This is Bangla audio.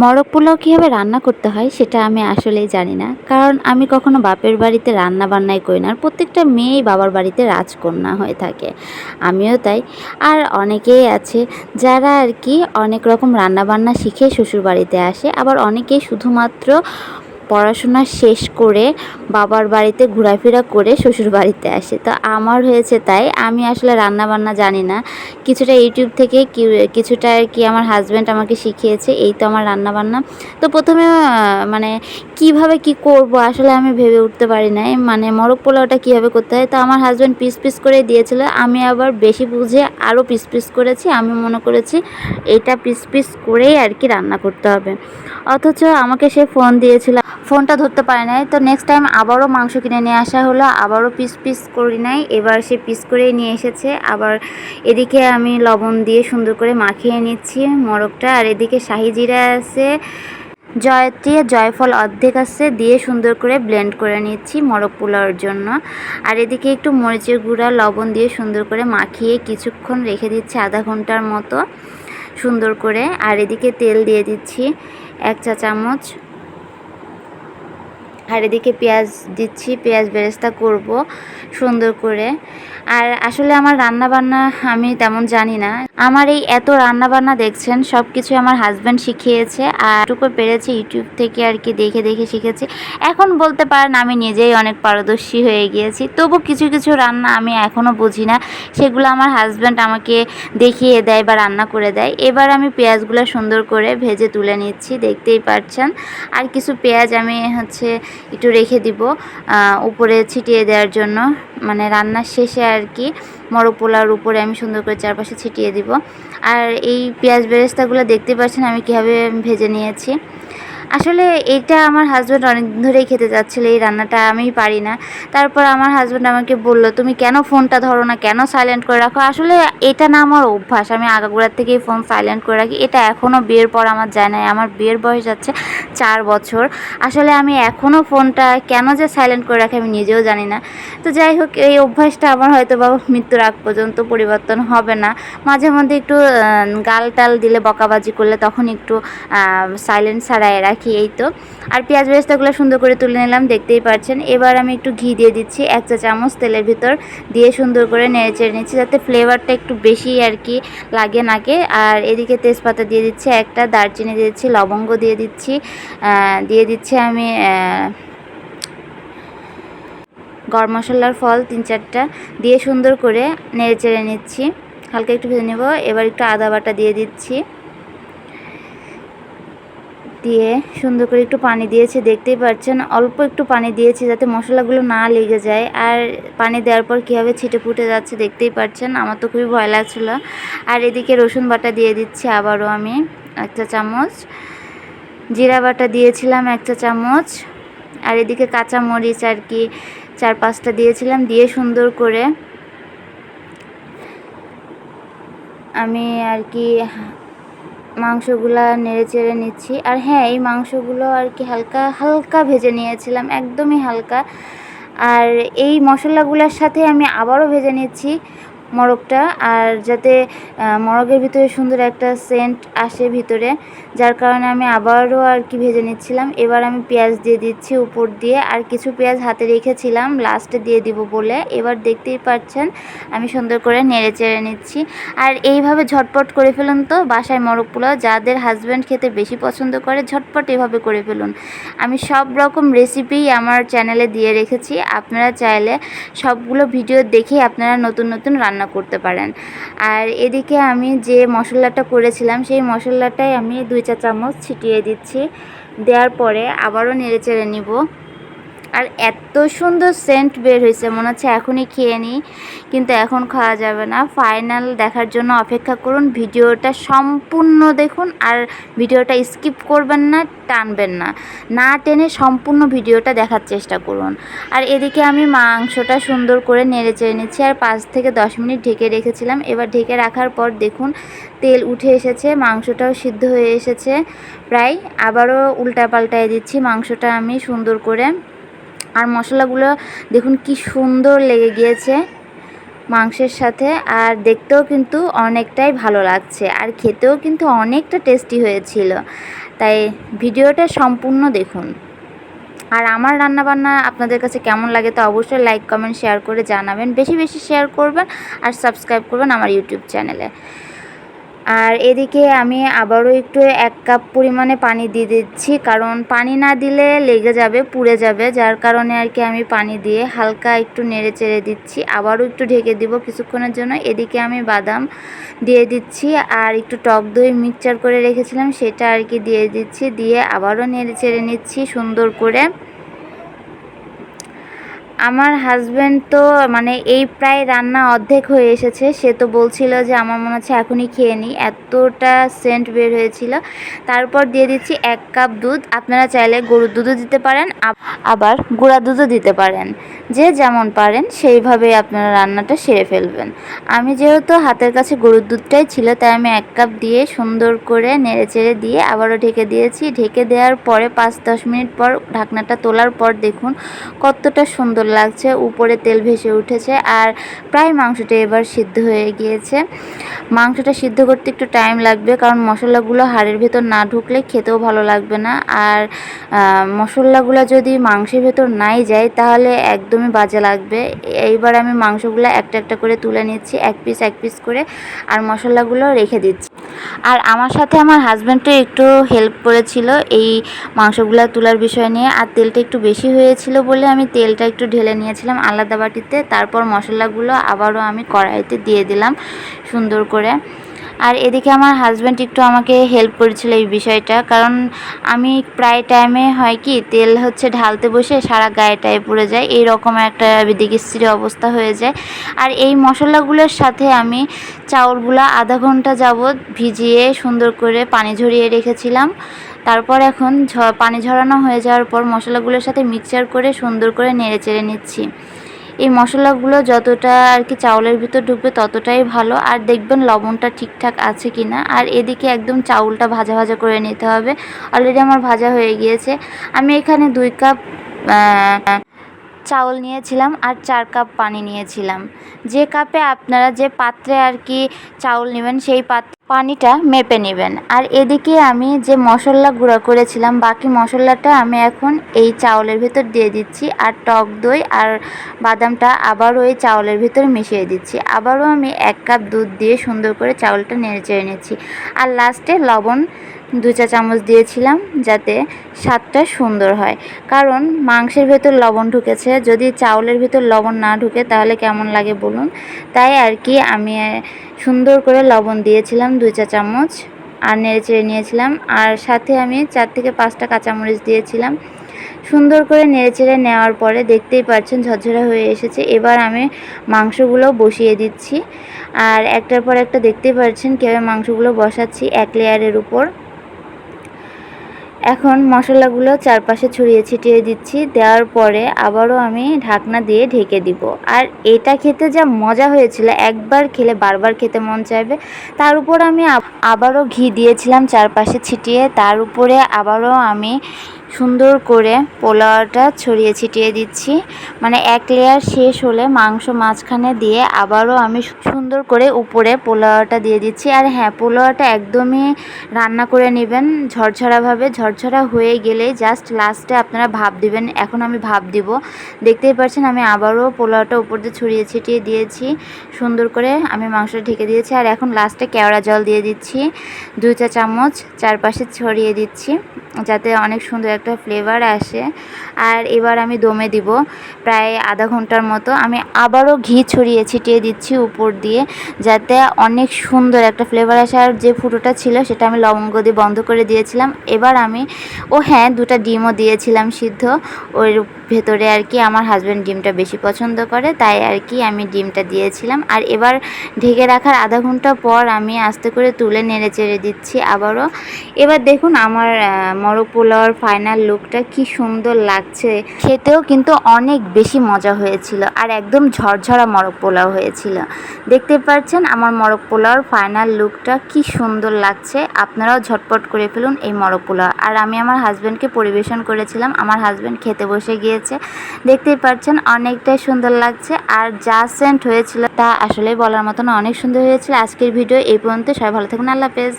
মরক পোলাও কীভাবে রান্না করতে হয় সেটা আমি আসলেই জানি না। কারণ আমি কখনো বাপের বাড়িতে রান্না বান্নাই করি না। আর প্রত্যেকটা মেয়েই বাবার বাড়িতে রাজকন্যা হয়ে থাকে। আমিও তাই। আর অনেকেই আছে যারা আর কি অনেক রকম রান্না বান্না শিখে শ্বশুর বাড়িতে আসে। আবার অনেকেই শুধুমাত্র পড়াশোনা শেষ করে বাবার বাড়িতে ঘোরাফেরা করে শ্বশুর বাড়িতে আসে। তো আমার হয়েছে তাই, আমি আসলে রান্না বান্না জানি না। কিছুটা ইউটিউব থেকে কিছুটা কি আমার হাজব্যান্ড আমাকে শিখিয়েছে, এই তো আমার রান্না বান্না তো প্রথমে মানে কীভাবে কি করব? আসলে আমি ভেবে উঠতে পারি নাই। মানে মরক পোলাওটা কীভাবে করতে হয়? তো আমার হাজব্যান্ড পিস পিস করে দিয়েছিল। আমি আবার বেশি বুঝে আরও পিস পিস করেছি। আমি মনে করেছি এটা পিস পিস করেই আর কি রান্না করতে হবে। অথচ আমাকে সে ফোন দিয়েছিল। ফোনটা ধরতে পারে নাই। তো নেক্সট টাইম আবারও মাংস কিনে নিয়ে আসা হলো। আবারও পিস পিস করি নাই। এবার সে পিস করেই নিয়ে এসেছে। আবার এদিকে আমি লবণ দিয়ে সুন্দর করে মাখিয়ে নিচ্ছি মোরগটা আর এদিকে শাহি জিরা আছে। জয়ত্রী জয়ফল অর্ধেক আছে, দিয়ে সুন্দর করে ব্লেন্ড করে নিচ্ছি মোরগ পোলাওর জন্য। আর এদিকে একটু মরিচের গুঁড়া, লবণ দিয়ে সুন্দর করে মাখিয়ে কিছুক্ষণ রেখে দিচ্ছি আধা ঘণ্টার মতো সুন্দর করে। আর এদিকে তেল দিয়ে দিচ্ছি এক চা চামচ। আর এদিকে পেঁয়াজ দিচ্ছি, পেঁয়াজ বেরেস্তা করব সুন্দর করে। আর আসলে আমার রান্না বান্না আমি তেমন জানি না। আমার এই এত রান্না বান্না দেখছেন সব কিছু আমার হাজব্যান্ড শিখিয়েছে আর টুকু পেরেছি, ইউটিউব থেকে আর কি দেখে দেখে শিখেছি। এখন বলতে পারেন আমি নিজেই অনেক পারদর্শী হয়ে গিয়েছি, তবু কিছু কিছু রান্না আমি এখনও বুঝি না। সেগুলো আমার হাজব্যান্ড আমাকে দেখিয়ে দেয় বা রান্না করে দেয়। এবার আমি পেঁয়াজগুলো সুন্দর করে ভেজে তুলে নিচ্ছি, দেখতেই পাচ্ছেন আর কিছু পেঁয়াজ আমি হচ্ছে একটু রেখে দিব উপরে ছিটিয়ে দেওয়ার জন্য। মানে রান্নার শেষে আর কি মরক পোলার উপরে আমি সুন্দর করে চারপাশে ছিটিয়ে দিব। আর এই পেঁয়াজ বেরেস্তাগুলো দেখতে পাচ্ছেন আমি কীভাবে ভেজে নিয়েছি। আসলে এটা আমার হাজব্যান্ড অনেক ধরেই খেতে চাচ্ছিল এই রান্নাটা আমি পারি না। তারপর আমার হাজব্যান্ড আমাকে বলল, তুমি কেন ফোনটা ধরো না? কেন সাইলেন্ট করে রাখো? আসলে এটা না আমার অভ্যাস। আমি আগাগোড়ার থেকেই ফোন সাইলেন্ট করে রাখি। এটা এখনও বিয়ের পর আমার যায় না আমার বিয়ের বয়স যাচ্ছে চার বছর। আসলে আমি এখনও ফোনটা কেন যে সাইলেন্ট করে রাখি আমি নিজেও জানি না। তো যাই হোক, এই অভ্যাসটা আমার হয়তো বা মৃত্যুর আগ পর্যন্ত পরিবর্তন হবে না। মাঝে মধ্যে একটু গাল টাল দিলে, বকাবাজি করলে তখন একটু সাইলেন্ট ছাড়াই রাখি। এই তো। আর পেঁয়াজ বেরেস্তাগুলো সুন্দর করে তুলে নিলাম, দেখতেই পাচ্ছেন। এবার আমি একটু ঘি দিয়ে দিচ্ছি, এক চা চামচ তেলের ভিতর দিয়ে সুন্দর করে নেড়ে চেড়ে নিচ্ছি, যাতে ফ্লেভারটা একটু বেশি আর কি লাগে নাকে। আর এদিকে তেজপাতা দিয়ে দিচ্ছি একটা, দারচিনি দিয়ে দিচ্ছি, লবঙ্গ দিয়ে দিচ্ছি দিয়ে দিচ্ছি আমি গরম মশলার ফল তিন চারটা দিয়ে সুন্দর করে নেড়ে চেড়ে নিচ্ছি। হালকা একটু ভেজে নেব, এবার একটু আদা বাটা দিয়ে দিচ্ছি। দিয়ে সুন্দর করে একটু পানি দিয়েছি, দেখতেই পাচ্ছেন। অল্প একটু পানি দিয়েছি যাতে মশলাগুলো না লেগে যায়। আর পানি দেওয়ার পর কীভাবে ছিটে ফুটে যাচ্ছে দেখতেই পাচ্ছেন, আমার তো খুবই ভয় লাগছিল। আর এদিকে রসুন বাটা দিয়ে দিচ্ছি আবারও আমি একটা চামচ। জিরা বাটা দিয়েছিলাম একটা চামচ। আর এদিকে কাঁচা মরিচ আর কি চার পাঁচটা দিয়েছিলাম, দিয়ে সুন্দর করে আমি আর কি মাংসগুলা নেড়ে চেড়ে নিচ্ছি। আর হ্যাঁ এই মাংসগুলো আর কি হালকা হালকা ভেজে নিয়েছিলাম, একদমই হালকা। আর এই মশলাগুলোর সাথে আমি আবারও ভেজে নিচ্ছি। মোরগটা, আর যাতে মোরগের ভিতরে সুন্দর একটা সেন্ট আসে ভিতরে, যার কারণে আমি আবারও আর কি ভেজে নিচ্ছিলাম। এবার আমি পেঁয়াজ দিয়ে দিচ্ছি উপর দিয়ে, আর কিছু পেঁয়াজ হাতে রেখেছিলাম লাস্টে দিয়ে দিব বলে। এবার দেখতেই পাচ্ছেন, আমি সুন্দর করে নেড়ে চেড়ে নিচ্ছি। আর এইভাবে ঝটপট করে ফেলুন তো, বাসায় মোরগ পোলাও যাদের হাজব্যান্ড খেতে বেশি পছন্দ করে, ঝটপট এভাবে করে ফেলুন। আমি সব রকম রেসিপিই আমার চ্যানেলে দিয়ে রেখেছি। আপনারা চাইলে সবগুলো ভিডিও দেখে আপনারা নতুন নতুন রান্না করতে পারেন। আর এদিকে আমি যে মশলাটা করেছিলাম, সেই মশলাটাই আমি দুই চা চামচ ছিটিয়ে দিচ্ছি। দেওয়ার পরে আবারও নেড়ে চেড়ে নিব। আর এত সুন্দর সেন্ট বের হয়েছে, মনে হচ্ছে এখনই খেয়ে নিই, কিন্তু এখন খাওয়া যাবে না। ফাইনাল দেখার জন্য অপেক্ষা করুন, ভিডিওটা সম্পূর্ণ দেখুন আর ভিডিওটা স্কিপ করবেন না, টানবেন না। না টেনে সম্পূর্ণ ভিডিওটা দেখার চেষ্টা করুন। আর এদিকে আমি মাংসটা সুন্দর করে নেড়ে চেড়ে নিচ্ছি আর পাঁচ থেকে দশ মিনিট ঢেকে রেখেছিলাম। এবার ঢেকে রাখার পর দেখুন, তেল উঠে এসেছে, মাংসটাও সিদ্ধ হয়ে এসেছে। প্রায় আবারও উল্টা পাল্টায় দিচ্ছি, মাংসটা আমি সুন্দর করে আর মশলাগুলো দেখুন কি সুন্দর লেগে গিয়েছে মাংসের সাথে, আর দেখতেও কিন্তু অনেকটাই ভালো লাগছে, আর খেতেও কিন্তু অনেকটা টেস্টি হয়েছিল। তাই ভিডিওটা সম্পূর্ণ দেখুন। আর আমার রান্নাবান্না আপনাদের কাছে কেমন লাগে তো অবশ্যই লাইক কমেন্ট শেয়ার করে জানাবেন, বেশি বেশি শেয়ার করবেন, আর সাবস্ক্রাইব করবেন আমার ইউটিউব চ্যানেলে আর এদিকে আমি আবারও একটু এক কাপ পরিমাণে পানি দিয়ে দিচ্ছি, কারণ পানি না দিলে লেগে যাবে, পুড়ে যাবে। যার কারণে আর কি আমি পানি দিয়ে হালকা একটু নেড়ে চেড়ে দিচ্ছি। আবারও একটু ঢেকে দিব কিছুক্ষণের জন্য। এদিকে আমি বাদাম দিয়ে দিচ্ছি আর একটু টক দই মিক্সচার করে রেখেছিলাম, সেটা আর কি দিয়ে দিচ্ছি। দিয়ে আবারও নেড়ে চেড়ে নিচ্ছি সুন্দর করে। আমার হাজব্যান্ড তো মানে এই প্রায় রান্না অর্ধেক হয়ে এসেছে। সে তো বলছিল যে, আমার মনে হচ্ছে এখনই খেয়ে নিই এতটা সেন্ট বের হয়েছিল। তারপর দিয়ে দিচ্ছি এক কাপ দুধ। আপনারা চাইলে গরুর দুধও দিতে পারেন আবার গুঁড়া দুধও দিতে পারেন। যে যেমন পারেন, সেইভাবে আপনারা রান্নাটা সেরে ফেলবেন। আমি যেহেতু হাতের কাছে গরুর দুধটাই ছিল, তাই আমি এক কাপ দিয়ে সুন্দর করে নেড়ে চেড়ে দিয়ে আবারও ঢেকে দিয়েছি। ঢেকে দেওয়ার পরে পাঁচ দশ মিনিট পর ঢাকনাটা তোলার পর দেখুন কতটা সুন্দর লাগছে, উপরে তেল ভেসে উঠেছে আর প্রায় মাংসটা এবার সিদ্ধ হয়ে গিয়েছে। মাংসটা সিদ্ধ করতে একটু টাইম লাগবে কারণ মশলাগুলো হাড়ের ভেতর না ঢুকলে খেতেও ভালো লাগবে না। আর মশলাগুলো যদি মাংসের ভেতর নাই যায় তাহলে একদমই বাজে লাগবে। এইবার আমি মাংসগুলো একটা একটা করে তুলে নিচ্ছি, এক পিস এক পিস করে, আর মশলাগুলো রেখে দিচ্ছি। আর আমার সাথে আমার হাজব্যান্ডও একটু হেল্প করেছিল এই মাংসগুলো তোলার বিষয় নিয়ে, আর তেলটা একটু বেশি হয়েছিল বলে আমি তেলটা একটু ঢেলে নিয়েছিলাম আলাদা বাটিতে, তারপর মশলাগুলো আবারও আমি কড়াইতে দিয়ে দিলাম সুন্দর করে। আর এদিকে আমার হাজব্যান্ড একটু আমাকে হেল্প করেছিল এই বিষয়টা। কারণ আমি প্রায় টাইমে হয় কি, তেল হচ্ছে ঢালতে বসে সারা গায়েটায় পড়ে যায়। এই রকম একটা বিদিকিস্ত্রী অবস্থা হয়ে যায়। আর এই মশলাগুলোর সাথে আমি চাউলগুলো আধা ঘণ্টা যাবৎ ভিজিয়ে সুন্দর করে পানি ঝরিয়ে রেখেছিলাম। তারপর এখন পানি ঝরানো হয়ে যাওয়ার পর মশলাগুলোর সাথে মিক্সচার করে সুন্দর করে নেড়ে চেড়ে নিচ্ছি। এই মশলাগুলো যতটা আর কি চাউলের ভিতর ঢুকবে ততটাই ভালো। আর দেখবেন লবণটা ঠিকঠাক আছে কি না আর এদিকে একদম চাউলটা ভাজা ভাজা করে নিতে হবে। অলরেডি আমার ভাজা হয়ে গিয়েছে। আমি এখানে দুই কাপ চাউল নিয়েছিলাম আর চার কাপ পানি নিয়েছিলাম। যে কাপে আপনারা যে পাত্রে আর কি চাউল নেবেন সেই পাত্রে পানিটা মেপে নেবেন। আর এদিকে আমি যে মশলা গুঁড়ো করেছিলাম, বাকি মশলাটা আমি এখন এই চাউলের ভিতর দিয়ে দিচ্ছি আর টক দই আর বাদামটা আবারও ওই চাউলের ভিতর মিশিয়ে দিচ্ছি। আবারও আমি এক কাপ দুধ দিয়ে সুন্দর করে চাউলটা নেড়ে চেড়ে নিচ্ছি। আর লাস্টে লবণ দু চা চামচ দিয়েছিলাম যাতে স্বাদটা সুন্দর হয়। কারণ মাংসের ভেতর লবণ ঢুকেছে। যদি চাউলের ভেতর লবণ না ঢুকে তাহলে কেমন লাগে বলুন? তাই আর কি আমি সুন্দর করে লবণ দিয়েছিলাম দুই চা চামচ আর নেড়ে চেড়ে নিয়েছিলাম। আর সাথে আমি চার থেকে পাঁচটা কাঁচামরিচ দিয়েছিলাম। সুন্দর করে নেড়েচেড়ে নেওয়ার পরে দেখতেই পাচ্ছেন ঝরঝরা হয়ে এসেছে। এবার আমি মাংসগুলো বসিয়ে দিচ্ছি। আর একটার পর একটা দেখতেই পাচ্ছেন কীভাবে মাংসগুলো বসাচ্ছি এক লেয়ারের উপর। এখন মশলাগুলো চারপাশে ছড়িয়ে ছিটিয়ে দিচ্ছি, দেওয়ার পরে আবারও আমি ঢাকনা দিয়ে ঢেকে দিব। আর এটা খেতে যা মজা হয়েছিল, একবার খেলে বারবার খেতে মন চাইবে। তার উপর আমি আবারও ঘি দিয়েছিলাম চারপাশে ছিটিয়ে, তার উপরে আবারও আমি সুন্দর করে পোলাওটা ছড়িয়ে ছিটিয়ে দিচ্ছি। মানে এক লেয়ার শেষ হলে মাংস মাঝখানে দিয়ে আবারও আমি সুন্দর করে উপরে পোলাওটা দিয়ে দিচ্ছি। আর হ্যাঁ পোলাওটা একদমই রান্না করে নেবেন ঝরঝরাভাবে ঝরঝরা হয়ে গেলে জাস্ট লাস্টে আপনারা ভাব দিবেন। এখন আমি ভাব দিব। দেখতেই পাচ্ছেন আমি আবারও পোলাওটা উপর দিয়ে ছড়িয়ে ছিটিয়ে দিয়েছি। সুন্দর করে আমি মাংসটা ঢেকে দিয়েছি। আর এখন লাস্টে কেওড়া জল দিয়ে দিচ্ছি। দুই চা চামচ চারপাশে ছড়িয়ে দিচ্ছি। যাতে অনেক সুন্দর একটা ফ্লেভার আসে। আর এবার আমি দমে দিব প্রায় আধা ঘণ্টার মতো। আমি আবারও ঘি ছড়িয়ে ছিটিয়ে দিচ্ছি উপর দিয়ে যাতে অনেক সুন্দর একটা ফ্লেভার আসে। আর যে ফুটোটা ছিল সেটা আমি লবঙ্গ দিয়ে বন্ধ করে দিয়েছিলাম। এবার আমি, ও হ্যাঁ দুটা ডিমও দিয়েছিলাম সিদ্ধ। ওর ভেতরে আর কি আমার হাজব্যান্ড ডিমটা বেশি পছন্দ করে, তাই আর কি আমি ডিমটা দিয়েছিলাম। আর এবার ঢেকে রাখার আধা ঘণ্টা পর আমি আস্তে করে তুলে নেড়ে চেড়ে দিচ্ছি আবারও। এবার দেখুন আমার মরক পোলাওয়ার ফাইনাল লুকটা কি সুন্দর লাগছে। খেতেও কিন্তু অনেক বেশি মজা হয়েছিল আর একদম ঝরঝরা মরক পোলাও হয়েছিল। দেখতে পাচ্ছেন আমার মরক পোলাওর ফাইনাল লুকটা কি সুন্দর লাগছে। আপনারাও ঝটপট করে ফেলুন এই মরক পোলাও আর আমি আমার হাজব্যান্ডকে পরিবেশন করেছিলাম। আমার হাজব্যান্ড খেতে বসে গিয়ে গিয়েছে দেখতেই পাচ্ছেন, অনেকটাই সুন্দর লাগছে। আর যা সেন্ট হয়েছিল তা আসলে বলার মতন অনেক সুন্দর হয়েছিল। আজকের ভিডিও এই পর্যন্ত সবাই ভালো থাকুন আল্লাহ হাফেজ।